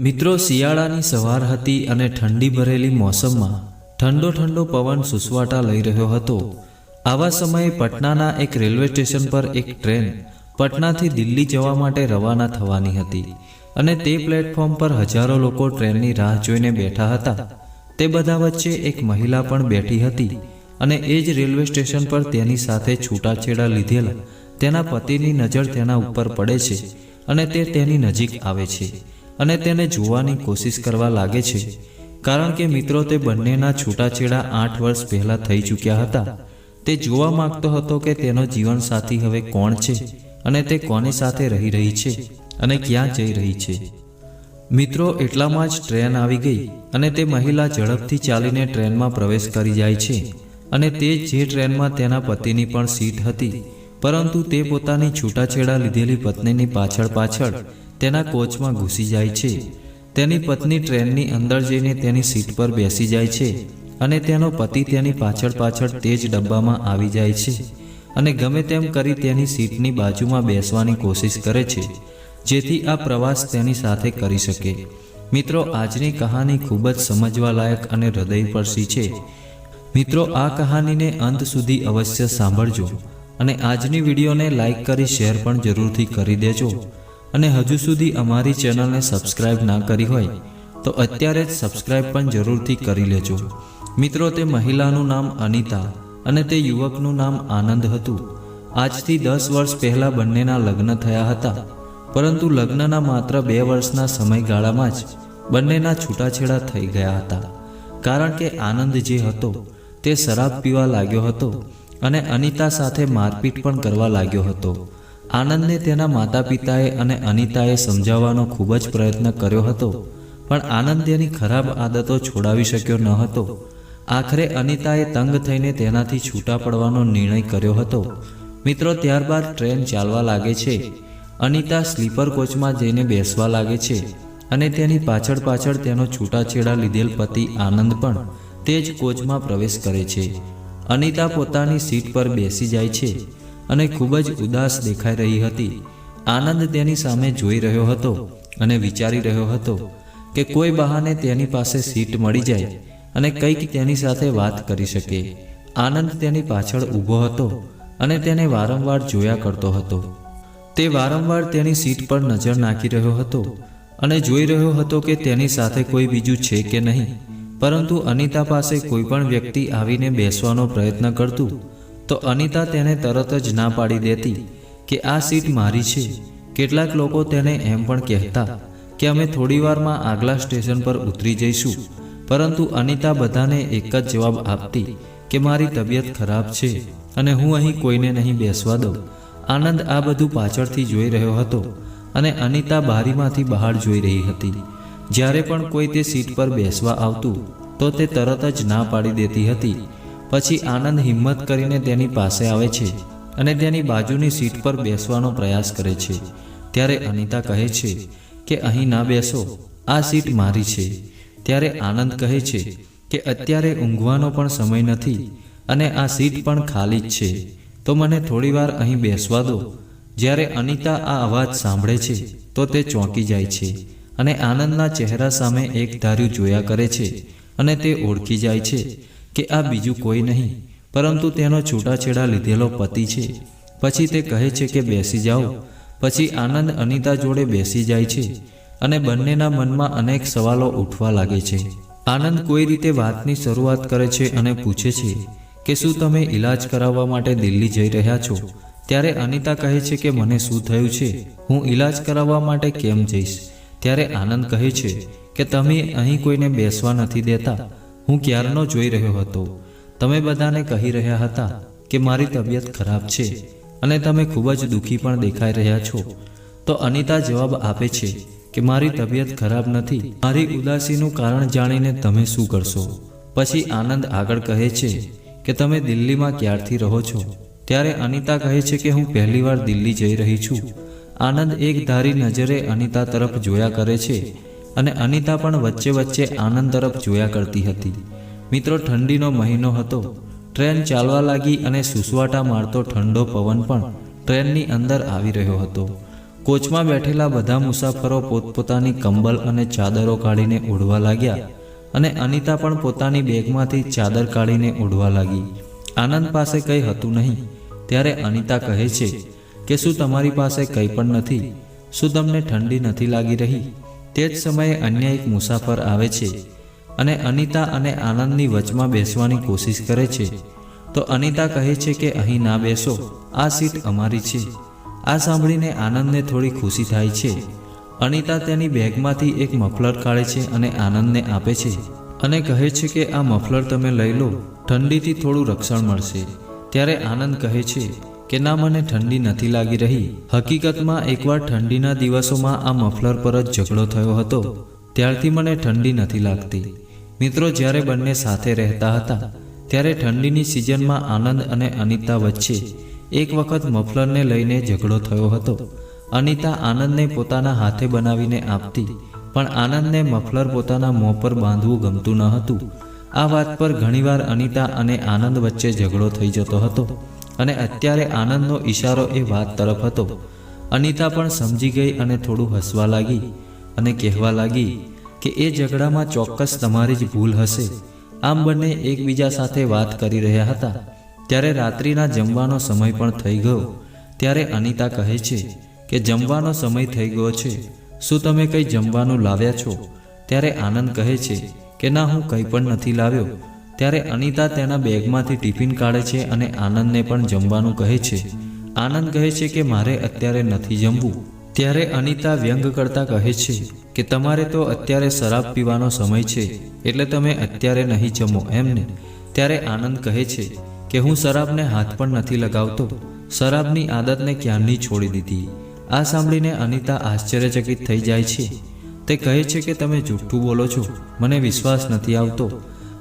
મિત્રો શિયાળાની સવાર હતી અને ઠંડી ભરેલી મોસમમાં ઠંડો ઠંડો પવન સુસવાટા લઈ રહ્યો હતો. આવા સમયે પટનાના એક રેલવે સ્ટેશન પર એક ટ્રેન પટનાથી દિલ્હી જવા માટે રવાના થવાની હતી. અને તે પ્લેટફોર્મ પર હજારો લોકો ટ્રેનની રાહ જોઈને બેઠા હતા. તે બધા વચ્ચે એક મહિલા પણ બેઠી હતી. અને એ જ રેલવે સ્ટેશન પર તેની સાથે છૂટાછેડા લીધેલા. તેના પતિની નજર તેના ઉપર પડે છે. અને તે તેની નજીક આવે છે અને તેને જોવાની કોશિશ કરવા લાગે છે. કારણ કે મિત્રો, તે બંનેના છૂટાછેડા આઠ વર્ષ પહેલા થઈ ચૂક્યા હતા. તે જોવા માંગતો હતો કે તેનો જીવનસાથી હવે કોણ છે અને તે કોની સાથે રહી રહી છે અને ક્યાં જઈ રહી છે. મિત્રો, એટલામાં જ ટ્રેન આવી ગઈ અને તે મહિલા ઝડપથી ચાલીને ટ્રેનમાં પ્રવેશ કરી જાય છે અને તે જે ટ્રેનમાં તેના પતિની પણ સીટ હતી પરંતુ તે પોતાની છૂટાછેડા લીધેલી પત્નીની પાછળ પાછળ તેના કોચમાં ઘૂસી જાય છે. તેની પત્ની ટ્રેનની અંદર જઈને તેની સીટ પર બેસી જાય છે અને તેનો પતિ તેની પાછળ પાછળ તે જ ડબ્બામાં આવી જાય છે અને ગમે તેમ કરી તેની સીટની બાજુમાં બેસવાની કોશિશ કરે છે, જેથી આ પ્રવાસ તેની સાથે કરી શકે. મિત્રો, આજની કહાની ખૂબ જ સમજવા લાયક અને હૃદયપર્શી છે. મિત્રો, આ કહાનીને અંત સુધી અવશ્ય સાંભળજો. અને આજની વિડીયોને લાઇક કરી શેર પણ જરૂરથી કરી દેજો. અને હજુ સુધી અમારી ચેનલને સબસ્ક્રાઇબ ના કરી હોય, તો અત્યારે જ સબસ્ક્રાઇબ પણ જરૂરથી કરી લેજો. મિત્રો, તે મહિલાનું નામ અનિતા અને તે યુવકનું નામ આનંદ હતું. આજથી દસ વર્ષ પહેલાં બંનેના લગ્ન થયા હતા. પરંતુ લગ્નના માત્ર બે વર્ષના સમયગાળામાં જ બંનેના છૂટાછેડા થઈ ગયા હતા. કારણ કે આનંદ જે હતો, તે શરાબ પીવા લાગ્યો હતો. અને અનિતા સાથે મારપીટ પણ કરવા લાગ્યો હતો. આનંદને તેના માતા પિતાએ અને અનિતાએ સમજાવવાનો ખૂબ જ પ્રયત્ન કર્યો હતો, પણ આનંદ તેની ખરાબ આદતો છોડાવી શક્યો ન હતો. આખરે અનિતાએ તંગ થઈને તેનાથી છૂટા પડવાનો નિર્ણય કર્યો હતો. મિત્રો, ત્યારબાદ ટ્રેન ચાલવા લાગે છે. અનિતા સ્લીપર કોચમાં જઈને બેસવા લાગે છે અને તેની પાછળ પાછળ તેનો છૂટાછેડા લીધેલ પતિ આનંદ પણ તે જ કોચમાં પ્રવેશ કરે છે. અનિતા પોતાની સીટ પર બેસી જાય છે અને ખૂબ જ ઉદાસ દેખાઈ રહી હતી. આનંદ તેની સામે જોઈ રહ્યો હતો અને વિચારી રહ્યો હતો કે કોઈ બહાને તેની પાસે સીટ મળી જાય અને કંઈક તેની સાથે વાત કરી શકે. આનંદ તેની પાછળ ઊભો હતો અને તેને વારંવાર જોયા કરતો હતો. તે વારંવાર તેની સીટ પર નજર નાખી રહ્યો હતો અને જોઈ રહ્યો હતો કે તેની સાથે કોઈ બીજું છે કે નહીં. પરંતુ અનિતા પાસે કોઈ પણ વ્યક્તિ આવીને બેસવાનો પ્રયત્ન કરતું, તો અનિતા તેને તરત જ ના પાડી દેતી કે આ સીટ મારી છે. કેટલાક લોકો તેને એમ પણ કહેતા કે અમે થોડીવારમાં આગલા સ્ટેશન પર ઉતરી જઈશું, પરંતુ અનિતા બધાને એક જ જવાબ આપતી કે મારી તબિયત ખરાબ છે અને હું અહીં કોઈને નહીં બેસવા દઉં. આનંદ આ બધું પાછળથી જોઈ રહ્યો હતો અને અનિતા બારીમાંથી બહાર જોઈ રહી હતી. જ્યારે પણ કોઈ તે સીટ પર બેસવા આવતું, તો તે તરત જ ના પાડી દેતી હતી. પછી આનંદ હિંમત કરીને તેની પાસે આવે છે અને તેની બાજુની સીટ પર બેસવાનો પ્રયાસ કરે છે. ત્યારે અનિતા કહે છે કે, અહીં ના બેસો, આ સીટ મારી છે. ત્યારે આનંદ કહે છે કે, અત્યારે ઊંઘવાનો પણ સમય નથી અને આ સીટ પણ ખાલી જ છે. તો મને થોડીવાર અહીં બેસવા દો. જ્યારે અનિતા આ અવાજ સાંભળે છે, તો તે ચોંકી જાય છે. અને આનંદના ચહેરા સામે એક ધાર્યું જોયા કરે છે અને તે ઓળખી જાય છે કે આ બીજું કોઈ નહીં, પરંતુ તેનો છૂટાછેડા લીધેલો પતિ છે. પછી તે કહે છે કે બેસી જાઓ. પછી આનંદ અનિતા જોડે બેસી જાય છે અને બંનેના મનમાં અનેક સવાલો ઉઠવા લાગે છે. આનંદ કોઈ રીતે વાતની શરૂઆત કરે છે અને પૂછે છે કે શું તમે ઈલાજ કરાવવા માટે દિલ્હી જઈ રહ્યા છો? ત્યારે અનિતા કહે છે કે મને શું થયું છે? હું ઈલાજ કરાવવા માટે કેમ જઈશ? ત્યારે આનંદ કહે છે કે તમે અહીં કોઈને બેસવા નથી દેતા. હું ક્યારનો જોઈ રહ્યો હતો. તમે બધાને કહી રહ્યા હતા કે મારી તબિયત ખરાબ છે અને તમે ખૂબ જ દુઃખી પણ દેખાઈ રહ્યા છો. તો અનિતા જવાબ આપે છે કે મારી તબિયત ખરાબ નથી. મારી ઉદાસીનું કારણ જાણીને તમે શું કરશો? પછી આનંદ આગળ કહે છે કે તમે દિલ્હીમાં ક્યારથી રહો છો? ત્યારે અનિતા કહે છે કે હું પહેલીવાર દિલ્હી જઈ રહી છું. આનંદ એક ધારી નજરે અનિતા તરફ જોયા કરે છે અને અનિતા પણ વચ્ચે વચ્ચે આનંદ તરફ જોયા કરતી હતી. મિત્રો, ઠંડીનો મહિનો હતો. ટ્રેન ચાલવા લાગી અને સુસવાટા મારતો ઠંડો પવન પણ ટ્રેનની અંદર આવી રહ્યો હતો. કોચમાં બેઠેલા બધા મુસાફરો પોતપોતાની કંબલ અને ચાદરો કાઢીને ઓઢવા લાગ્યા અને અનિતા પણ પોતાની બેગમાંથી ચાદર કાઢીને ઓઢવા લાગી. આનંદ પાસે કંઈ હતું નહીં. ત્યારે અનિતા કહે છે કે શું તમારી પાસે કંઈ પણ નથી? શું તમને ઠંડી નથી લાગી રહી? તે જ સમયે અન્ય એક મુસાફર આવે છે અને અનિતા અને આનંદની વચમાં બેસવાની કોશિશ કરે છે. તો અનિતા કહે છે કે અહીં ના બેસો. આ સીટ અમારી છે. આ સાંભળીને આનંદને થોડી ખુશી થાય છે. અનિતા તેની બેગમાંથી એક મફલર કાઢે છે અને આનંદને આપે છે. અને કહે છે કે આ મફલર તમે લઈ લો. ઠંડીથી થોડું રક્ષણ મળશે. ત્યારે આનંદ કહે છે કે ના મને ઠંડી નથી લાગી રહી. હકીકતમાં એકવાર ઠંડીના દિવસોમાં આ મફલર પર જ ઝઘડો થયો હતો. ત્યારથી મને ઠંડી નથી લાગતી. મિત્રો, જ્યારે બંને સાથે રહેતા હતા, ત્યારે ઠંડીની સિઝનમાં આનંદ અને અનિતા વચ્ચે એક વખત મફલરને લઈને ઝઘડો થયો હતો. અનિતા આનંદને પોતાના હાથે બનાવીને આપતી, પણ આનંદને મફલર પોતાના મોં પર બાંધવું ગમતું ન હતું. આ વાત પર ઘણીવાર અનિતા અને આનંદ વચ્ચે ઝઘડો થઈ જતો હતો. અને અત્યારે આનંદનો ઈશારો એ વાત તરફ હતો. અનિતા પણ સમજી ગઈ અને થોડું હસવા લાગી અને કહેવા લાગી કે એ ઝઘડામાં ચોક્કસ તમારી જ ભૂલ હશે. આમ બંને એકબીજા સાથે વાત કરી રહ્યા હતા. ત્યારે રાત્રિના જમવાનો સમય પણ થઈ ગયો. ત્યારે અનિતા કહે છે કે જમવાનો સમય થઈ ગયો છે. શું તમે કંઈ જમવાનું લાવ્યા છો? ત્યારે આનંદ કહે છે કે ના, હું કંઈ પણ નથી લાવ્યો. ત્યારે અનિતા તેના બેગમાંથી ટિફિન કાઢે છે અને આનંદને પણ જમવાનું કહે છે. આનંદ કહે છે કે મારે અત્યારે નથી જમવું. ત્યારે અનિતા વ્યંગ કરતા કહે છે કે તમારે તો અત્યારે શરાબ પીવાનો સમય છે, એટલે તમે અત્યારે નહીં જમો એમને ત્યારે આનંદ કહે છે કે હું શરાબને હાથ પણ નથી લગાવતો. શરાબની આદતને ક્યારની છોડી દીધી? આ સાંભળીને અનિતા આશ્ચર્યચકિત થઈ જાય છે. તે કહે છે કે તમે જૂઠું બોલો છો. મને વિશ્વાસ નથી આવતો.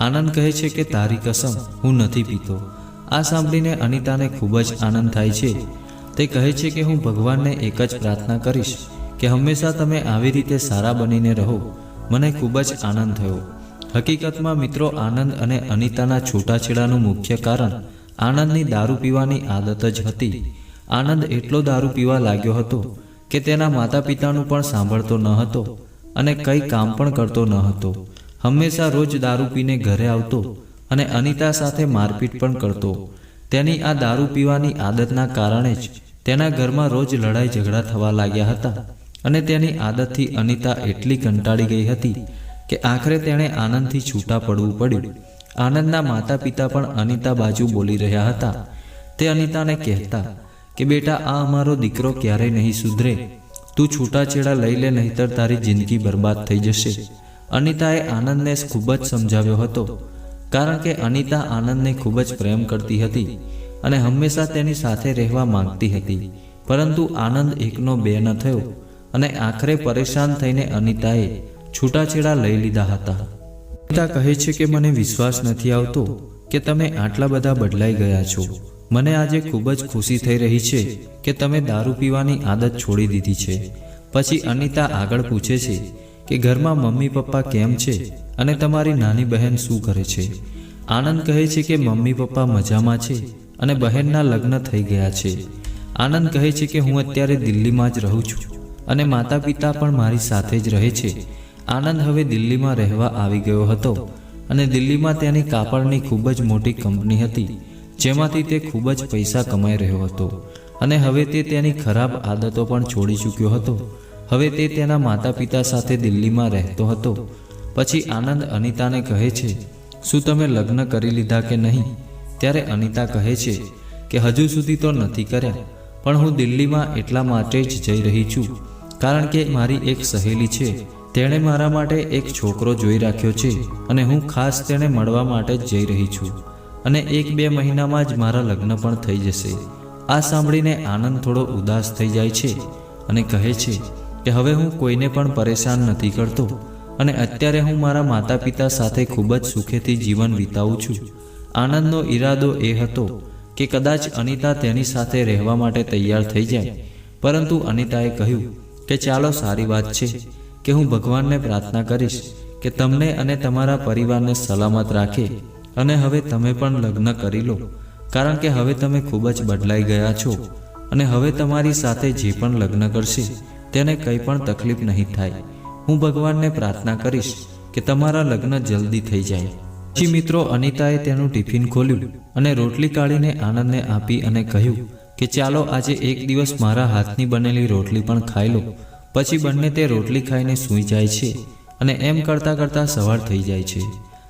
આનંદ કહે છે કે તારી કસમ હું નથી પીતો. આ સાંભળીને અનિતાને ખૂબ જ આનંદ થાય છે. તે કહે છે કે હું ભગવાનને એક જ પ્રાર્થના કરીશ કે હંમેશા તમે આવી રીતે સારા બનીને રહો. મને ખૂબ જ આનંદ થયો. હકીકતમાં મિત્રો, આનંદ અને અનિતાના છૂટાછેડાનું મુખ્ય કારણ આનંદની દારૂ પીવાની આદત જ હતી. આનંદ એટલો દારૂ પીવા લાગ્યો હતો કે તેના માતા પિતાનું પણ સાંભળતો ન હતો અને કંઈ કામ પણ કરતો ન હતો. હંમેશા રોજ દારૂ પીને ઘરે આવતો અને અનિતા સાથે મારપીટ પણ કરતો. તેની આ દારૂ પીવાની આદતના કારણે જ તેના ઘરમાં રોજ લડાઈ ઝઘડા થવા લાગ્યા હતા અને તેની આદતથી અનિતા એટલી કંટાળી ગઈ હતી કે આખરે તેણે આનંદથી છૂટા પડવું પડ્યું. આનંદના માતા પિતા પણ અનિતા બાજુ બોલી રહ્યા હતા. તે અનિતાને કહેતા કે, બેટા, આ અમારો દીકરો ક્યારેય નહીં સુધરે. તું છૂટાછેડા લઈ લે, નહીતર તારી જિંદગી બરબાદ થઈ જશે. અનિતાએ આનંદને ખૂબ જ સમજાવ્યો હતો, કારણ કે અનિતા આનંદને ખૂબ જ પ્રેમ કરતી હતી અને હંમેશા તેની સાથે રહેવા માંગતી હતી. પરંતુ આનંદ એકનો બે ન થયો અને આખરે પરેશાન થઈને અનિતાએ છૂટાછેડા લઈ લીધા હતા. અનિતા કહે છે કે મને વિશ્વાસ નથી આવતો કે તમે આટલા બધા બદલાઈ ગયા છો. મને આજે ખૂબ જ ખુશી થઈ રહી છે કે તમે દારૂ પીવાની આદત છોડી દીધી છે. પછી અનિતા આગળ પૂછે છે કે ઘરમાં મમ્મી પપ્પા કેમ છે અને તમારી નાની બહેન શું કરે છે? આનંદ કહે છે કે મમ્મી પપ્પા મજામાં છે અને બહેનના લગ્ન થઈ ગયા છે. આનંદ કહે છે કે હું અત્યારે દિલ્હીમાં જ રહું છું અને માતા પિતા પણ મારી સાથે જ રહે છે. આનંદ હવે દિલ્હીમાં રહેવા આવી ગયો હતો અને દિલ્હીમાં તેની કાપડની ખૂબ જ મોટી કંપની હતી, જેમાંથી તે ખૂબ જ પૈસા કમાઈ રહ્યો હતો અને હવે તે તેની ખરાબ આદતો પણ છોડી ચૂક્યો હતો હવે તે તેના માતા પિતા સાથે દિલ્હીમાં રહેતો હતો. પછી આનંદ અનિતાને કહે છે, શું તમે લગ્ન કરી લીધા કે નહીં? ત્યારે અનિતા કહે છે કે, હજુ સુધી તો નથી કર્યા, પણ હું દિલ્હીમાં એટલા માટે જ જઈ રહી છું, કારણ કે મારી એક સહેલી છે. તેણે મારા માટે એક છોકરો જોઈ રાખ્યો છે અને હું ખાસ તેને મળવા માટે જ જઈ રહી છું. અને એક બે મહિનામાં જ મારા લગ્ન પણ થઈ જશે. આ સાંભળીને આનંદ થોડો ઉદાસ થઈ જાય છે અને કહે છે કે હવે હું કોઈને પણ પરેશાન નથી કરતો અને અત્યારે હું મારા માતા પિતા સાથે ખૂબ જ સુખેથી જીવન વિતાવું છું. આનંદનો ઈરાદો એ હતો કે કદાચ અનિતા તેની સાથે રહેવા માટે તૈયાર થઈ જાય. પરંતુ અનિતાએ કહ્યું કે ચાલો સારી વાત છે કે હું ભગવાનને પ્રાર્થના કરીશ કે તમને અને તમારા પરિવારને સલામત રાખે અને હવે તમે પણ લગ્ન કરી લો. કારણ કે હવે તમે ખૂબ જ બદલાઈ ગયા છો અને હવે તમારી સાથે જે પણ લગ્ન કરશે તેને કંઈ પણ તકલીફ નહીં થાય. હું ભગવાનને પ્રાર્થના કરીશ કે તમારા લગ્ન જલ્દી થઈ જાય. પછી મિત્રો, અનિતાએ તેનું ટિફિન ખોલ્યું અને રોટલી કાઢીને આનંદને આપી અને કહ્યું કે ચાલો આજે એક દિવસ મારા હાથની બનેલી રોટલી પણ ખાઈ લો. પછી બંને તે રોટલી ખાઈને સૂઈ જાય છે અને એમ કરતાં કરતાં સવાર થઈ જાય છે.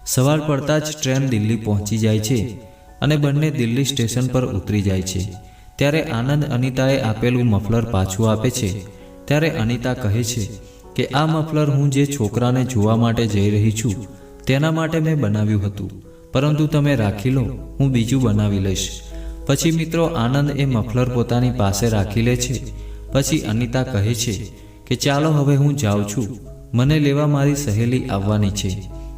સવાર પડતાં જ ટ્રેન દિલ્હી પહોંચી જાય છે અને બંને દિલ્હી સ્ટેશન પર ઉતરી જાય છે. ત્યારે આનંદ અનિતાએ આપેલું મફલર પાછું આપે છે. ત્યારે અનિતા કહે છે કે આ મફલર હું જે છોકરાને જોવા માટે જઈ રહી છું, તેના માટે મેં બનાવ્યું હતું. પરંતુ તમે રાખી લો, હું બીજું બનાવી લઈશ. પછી મિત્રો આનંદ એ મફલર પોતાની પાસે રાખી લે છે. પછી અનિતા કહે છે કે ચાલો હવે હું જાઉં છું. મને લેવા મારી સહેલી આવવાની છે.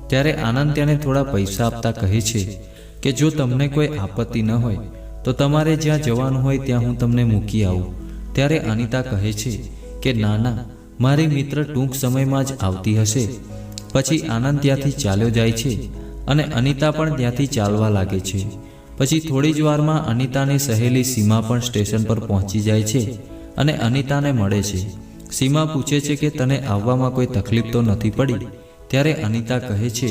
ત્યારે આનંદ તેને થોડા પૈસા આપતા કહે છે કે જો તમને કોઈ આપત્તિ ન હોય, તો તમારે જ્યાં જવાનું હોય ત્યાં હું તમને મૂકી આવું. ત્યારે અનિતા કહે છે કે ના ના મારી મિત્ર ટૂંક સમયમાં જ આવતી હશે. પછી આનંદ ત્યાંથી ચાલ્યો જાય છે અને અનિતા પણ ત્યાંથી ચાલવા લાગે છે. પછી થોડી જ વારમાં અનિતાની સહેલી સીમા પણ સ્ટેશન પર પહોંચી જાય છે અને અનિતાને મળે છે. સીમા પૂછે છે કે તને આવવામાં કોઈ તકલીફ તો નથી પડી? ત્યારે અનિતા કહે છે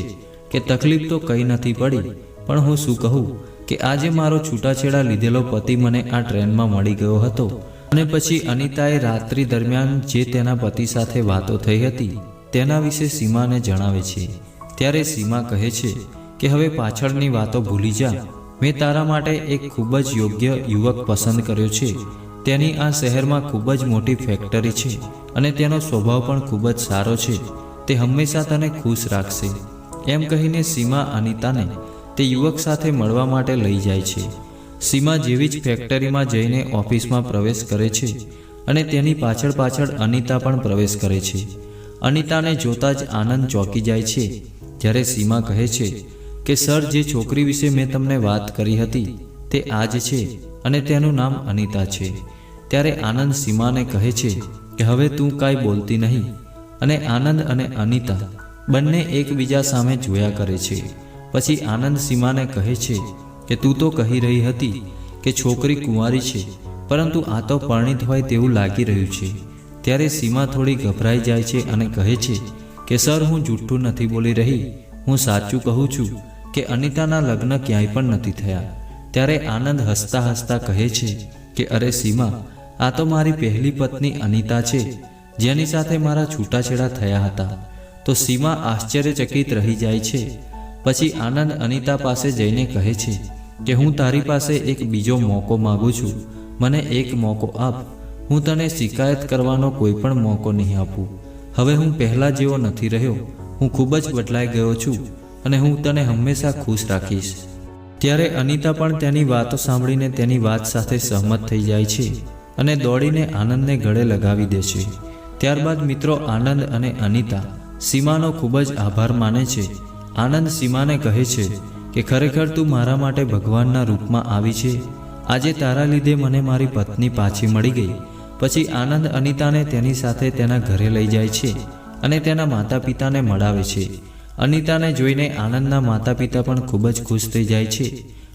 કે તકલીફ તો કંઈ નથી પડી, પણ હું શું કહું કે આજે મારો છૂટાછેડા લીધેલો પતિ મને આ ટ્રેનમાં મળી ગયો હતો. અને પછી અનિતાએ રાત્રિ દરમિયાન જે તેના પતિ સાથે વાતો થઈ હતી, તેના વિશે સીમાને જણાવે છે. ત્યારે સીમા કહે છે કે, હવે પાછળની વાતો ભૂલી જા. મેં તારા માટે એક ખૂબ જ યોગ્ય યુવક પસંદ કર્યો છે. તેની આ શહેરમાં ખૂબ જ મોટી ફેક્ટરી છે અને તેનો સ્વભાવ પણ ખૂબ જ સારો છે. તે હંમેશા તને ખુશ રાખશે. એમ કહીને સીમા અનિતાને તે યુવક સાથે મળવા માટે લઈ જાય છે. સીમા જેવી જ ફેક્ટરીમાં જઈને ઓફિસમાં પ્રવેશ કરે છે અને તેની પાછળ પાછળ અનિતા પણ પ્રવેશ કરે છે. અનિતાને જોતા જ આનંદ ચોંકી જાય છે. જ્યારે સીમા કહે છે કે, સર, જે છોકરી વિશે મેં તમને વાત કરી હતી તે આ જ છે અને તેનું નામ અનિતા છે. ત્યારે આનંદ સીમાને કહે છે કે, હવે તું કાંઈ બોલતી નહીં. અને આનંદ અને અનિતા બંને એકબીજા સામે જોયા કરે છે. પછી આનંદ સીમાને કહે છે કે તું તો કહી રહી હતી કે છોકરી કુંવારી છે, પરંતુ આ તો પરણિત હોય તેવું લાગી રહ્યું છે. ત્યારે સીમા થોડી ગભરાઈ જાય છે અને કહે છે કે, સર, હું જૂઠું નથી બોલી રહી. હું સાચું કહું છું કે અનિતાના લગ્ન ક્યાંય પણ નથી થયા. ત્યારે આનંદ હસતા હસતા કહે છે કે, અરે સીમા, આ તો મારી પહેલી પત્ની અનિતા છે, જેની સાથે મારા છૂટાછેડા થયા હતા. તો સીમા આશ્ચર્યચકિત રહી જાય છે. પછી આનંદ અનિતા પાસે જઈને કહે છે કે હું તારી પાસે એક બીજો મોકો માગું છું. મને એક મોકો આપ. હું તને શિકાયત કરવાનો કોઈ પણ મોકો નહીં આપું. હવે હું પહેલાં જેવો નથી રહ્યો. હું ખૂબ જ બદલાઈ ગયો છું અને હું તને હંમેશા ખુશ રાખીશ. ત્યારે અનિતા પણ તેની વાતો સાંભળીને તેની વાત સાથે સહમત થઈ જાય છે અને દોડીને આનંદને ગળે લગાવી દે છે. ત્યારબાદ મિત્રો આનંદ અને અનિતા સીમાનો ખૂબ જ આભાર માને છે. આનંદ સીમાને કહે છે કે ખરેખર તું મારા માટે ભગવાનના રૂપમાં આવી છે? આજે તારા લીધે મને મારી પત્ની પાછી મળી ગઈ. પછી આનંદ અનિતાને તેની સાથે તેના ઘરે લઈ જાય છે અને તેના માતા પિતાને મળાવે છે. અનિતાને જોઈને આનંદના માતા પિતા પણ ખૂબ જ ખુશ થઈ જાય છે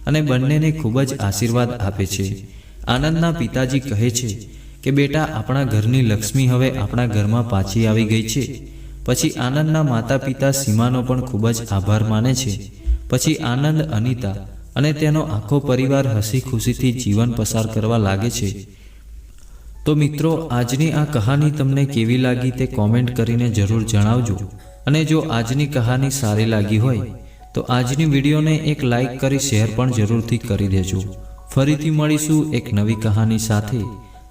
અને બંનેને ખૂબ જ આશીર્વાદ આપે છે. આનંદના પિતાજી કહે છે કે, બેટા, આપણા ઘરની લક્ષ્મી હવે આપણા ઘરમાં પાછી આવી ગઈ છે. પછી આનંદના માતા પિતા સીમાનો પણ ખૂબ જ આભાર માને છે. પછી આનંદ અનિતા અને તેનો આખો પરિવાર હસી ખુશીથી જીવન પસાર કરવા લાગે છે. તો મિત્રો આજની આ કહાની તમને કેવી લાગી તે કોમેન્ટ કરીને જરૂર જણાવજો. અને જો આજની કહાની સારી લાગી હોય તો આજની વિડીયોને એક લાઈક કરી શેર પણ જરૂરથી કરી દેજો. ફરીથી મળીશું એક નવી કહાની સાથે.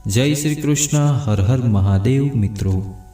જય શ્રી કૃષ્ણ હર હર મહાદેવ મિત્રો.